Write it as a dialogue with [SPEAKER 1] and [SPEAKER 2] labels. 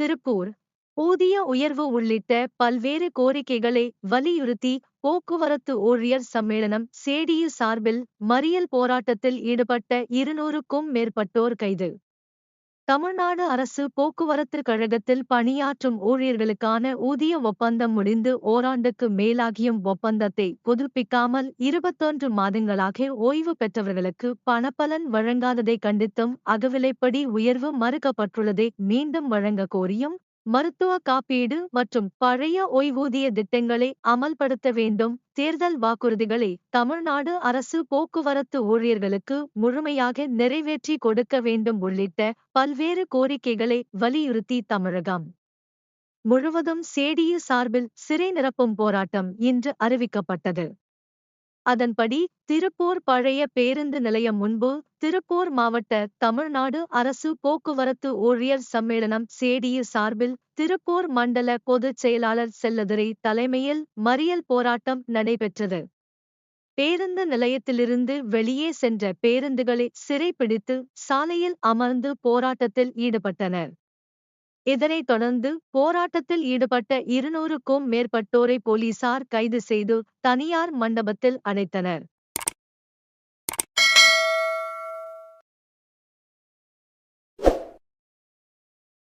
[SPEAKER 1] திருப்பூர். ஊதிய உயர்வு உள்ளிட்ட பல்வேறு கோரிக்கைகளை வலியுறுத்தி போக்குவரத்து ஊழியர் சம்மேளனம் சேடியு சார்பில் மறியல் போராட்டத்தில் ஈடுபட்ட இருநூறுக்கும் மேற்பட்டோர் கைது. தமிழ்நாடு அரசு போக்குவரத்து கழகத்தில் பணியாற்றும் ஊழியர்களுக்கான ஊதிய ஒப்பந்தம் முடிந்து ஓராண்டுக்கு மேலாகியும் ஒப்பந்தத்தை புதுப்பிக்காமல் இருபத்தொன்று மாதங்களாக ஓய்வு பெற்றவர்களுக்கு பணப்பலன் வழங்காததை கண்டித்தும் அகவிலைப்படி உயர்வு மறுக்கப்பட்டுள்ளதை மீண்டும் வழங்க கோரியும் மருத்துவ காப்பீடு மற்றும் பழைய ஓய்வூதிய திட்டங்களை அமல்படுத்த வேண்டும். தேர்தல் வாக்குறுதிகளை தமிழ்நாடு அரசு போக்குவரத்து ஊழியர்களுக்கு முழுமையாக நிறைவேற்றி கொடுக்க வேண்டும் உள்ளிட்ட பல்வேறு கோரிக்கைகளை வலியுறுத்தி தமிழகம். முழுவதும் சேடியு சார்பில் சிறை நிரப்பும் போராட்டம் இன்று அறிவிக்கப்பட்டது. அதன்படி திருப்பூர் பழைய பேருந்து நிலையம் முன்பு திருப்பூர் மாவட்ட தமிழ்நாடு அரசு போக்குவரத்து ஊழியர் சம்மேளனம் சேடியு சார்பில் திருப்பூர் மண்டல பொதுச் செயலாளர் செல்லதுரை தலைமையில் மறியல் போராட்டம் நடைபெற்றது. பேருந்து நிலையத்திலிருந்து வெளியே சென்ற பேருந்துகளை சிறைப்பிடித்து சாலையில் அமர்ந்து போராட்டத்தில் ஈடுபட்டனர். இதனைத் தொடர்ந்து போராட்டத்தில் ஈடுபட்ட இருநூறுக்கும் மேற்பட்டோரை போலீசார் கைது செய்து தனியார் மண்டபத்தில் அடைத்தனர்.